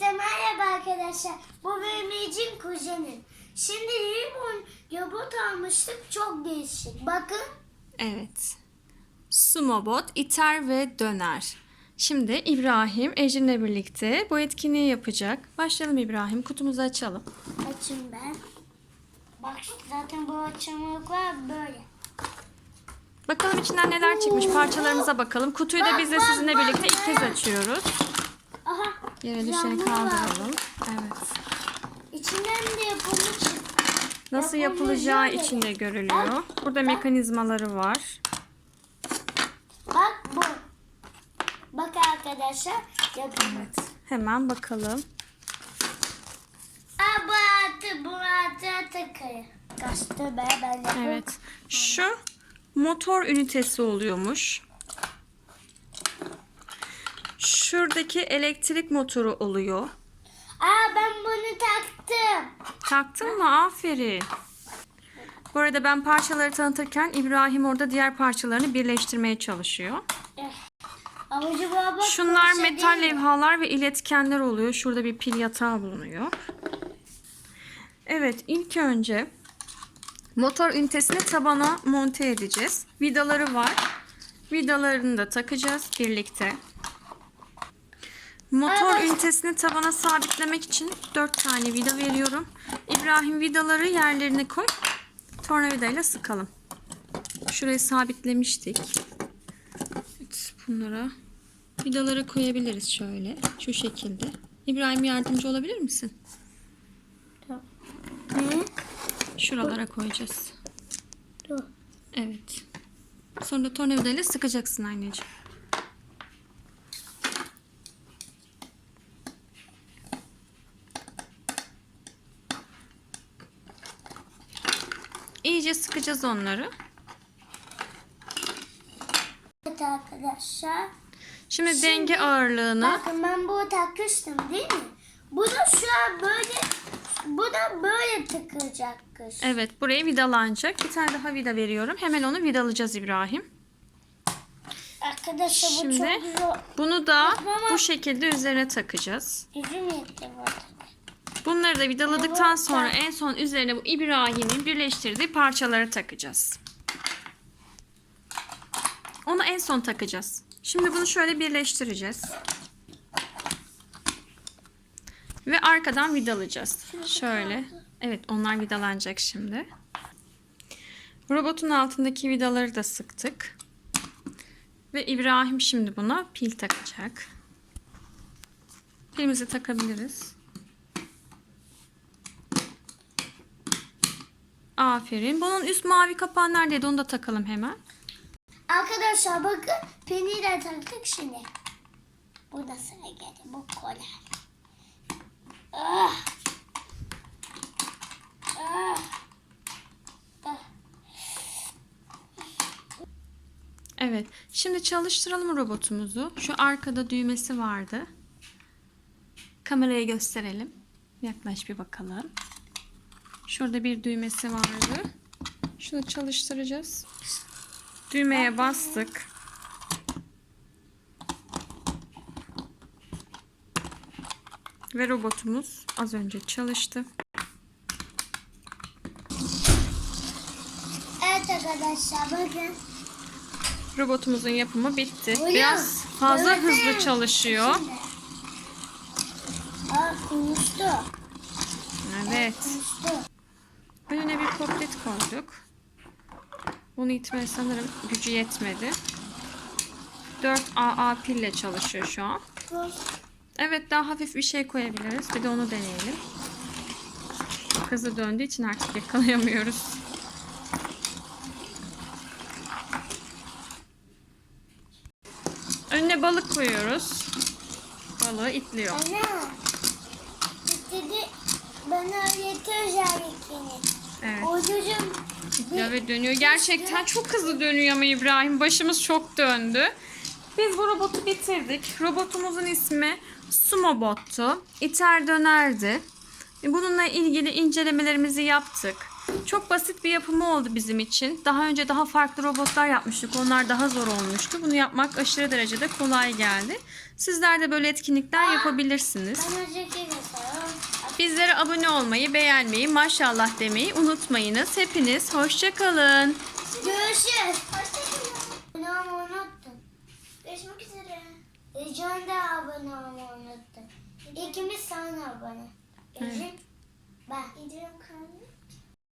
Herkese merhaba arkadaşlar. Bu benim Ecin kuzenim. Şimdi limon robot almıştık. Çok değişik. Bakın. Evet. Sumobot iter ve döner. Şimdi İbrahim Ejin'le birlikte bu etkinliği yapacak. Başlayalım İbrahim. Kutumuzu açalım. Açın ben. Bak zaten bu açımlık var böyle. Bakalım içinden neler çıkmış. Parçalarımıza bakalım. Kutuyu da biz de sizinle birlikte ilk kez açıyoruz. Yere düşeni kaldıralım. Evet. İçinden de çıktı. Nasıl yapılacağı içinde görülüyor. Burada mekanizmaları var. Bak bu. Bak arkadaşlar yapımı. Hemen bakalım. Abatı bu atı tıkayı. Kaçtı be ben de. Evet. Şu motor ünitesi oluyormuş. Şuradaki elektrik motoru oluyor. Aa ben bunu taktım. Taktın mı? Aferin. Bu arada ben parçaları tanıtırken İbrahim orada diğer parçalarını birleştirmeye çalışıyor. Avucu baba. Şunlar poşet metal değil mi? levhalar ve iletkenler oluyor. Şurada bir pil yatağı bulunuyor. Evet, ilk önce motor ünitesini tabana monte edeceğiz. Vidaları var. Vidalarını da takacağız birlikte. Motor Evet. ünitesini tabana sabitlemek için 4 tane vida veriyorum. İbrahim vidaları yerlerine koy. Tornavidayla sıkalım. Şurayı sabitlemiştik. Evet, bunlara vidaları koyabiliriz şöyle. Şu şekilde. İbrahim yardımcı olabilir misin? Ne? Şuralara koyacağız. Dur. Evet. Sonra tornavidayla sıkacaksın anneciğim. İyice sıkacağız onları. Evet arkadaşlar. Şimdi, denge ağırlığını Bakın ben bunu takmıştım değil mi? Bu da şu an böyle bu da böyle tıkılacak kız. evet buraya vidalanacak. Bir tane daha vida veriyorum. Hemen onu vidalayacağız İbrahim. Arkadaşlar bu Şimdi çok zor. bunu da Tamam. bu şekilde üzerine takacağız. Gücüm yetti burada. Bunları da vidaladıktan sonra en son üzerine bu İbrahim'in birleştirdiği parçaları takacağız. Onu en son takacağız. Şimdi bunu şöyle birleştireceğiz. Ve arkadan vidalayacağız. Şöyle. Evet onlar vidalanacak şimdi. Robotun altındaki vidaları da sıktık. Ve İbrahim şimdi buna pil takacak. Pilimizi takabiliriz. Aferin. Bunun üst mavi kapağı neredeydi? Onu da takalım hemen. Arkadaşlar bakın peni de taktık şimdi. Bu da sıra geldi. Bu kolay. Ah. Ah. Ah. Evet. Şimdi çalıştıralım robotumuzu. Şu arkada düğmesi vardı. Kameraya gösterelim. Yaklaş bir bakalım. Şurada bir düğmesi vardı. Şunu çalıştıracağız. Düğmeye bastık. Ve robotumuz az önce çalıştı. Evet arkadaşlar bakın. Robotumuzun yapımı bitti. Öyle Biraz fazla Evet. hızlı çalışıyor. Aa konuştu. Evet. Konuştu. Önüne bir poplet koyduk. Bunu itmeye sanırım gücü yetmedi. 4 AA pille çalışıyor şu an. Evet daha hafif bir şey koyabiliriz. Bir de onu deneyelim. Hızlı döndüğü için artık yakalayamıyoruz. Önüne balık koyuyoruz. Balığı itliyor. Anne. Dedi bana öğretti özelliklerini. Evet. Ve dönüyor. Gerçekten çok hızlı dönüyor ama İbrahim. Başımız çok döndü. Biz bu robotu bitirdik. Robotumuzun ismi Sumobot'tu. İter dönerdi. Bununla ilgili incelemelerimizi yaptık. Çok basit bir yapımı oldu bizim için. Daha önce daha farklı robotlar yapmıştık. Onlar daha zor olmuştu. Bunu yapmak aşırı derecede kolay geldi. Sizler de böyle etkinlikler yapabilirsiniz. Ben önceki. Bizlere abone olmayı, beğenmeyi, maşallah demeyi unutmayınız. Hepiniz hoşçakalın. Görüşürüz. Hoşçakalın. Abone olmayı unuttum. Görüşmek üzere. Ece'nin de abone olmayı unuttum. İkimiz sana abone. Ece, ben. İdrim kanlı.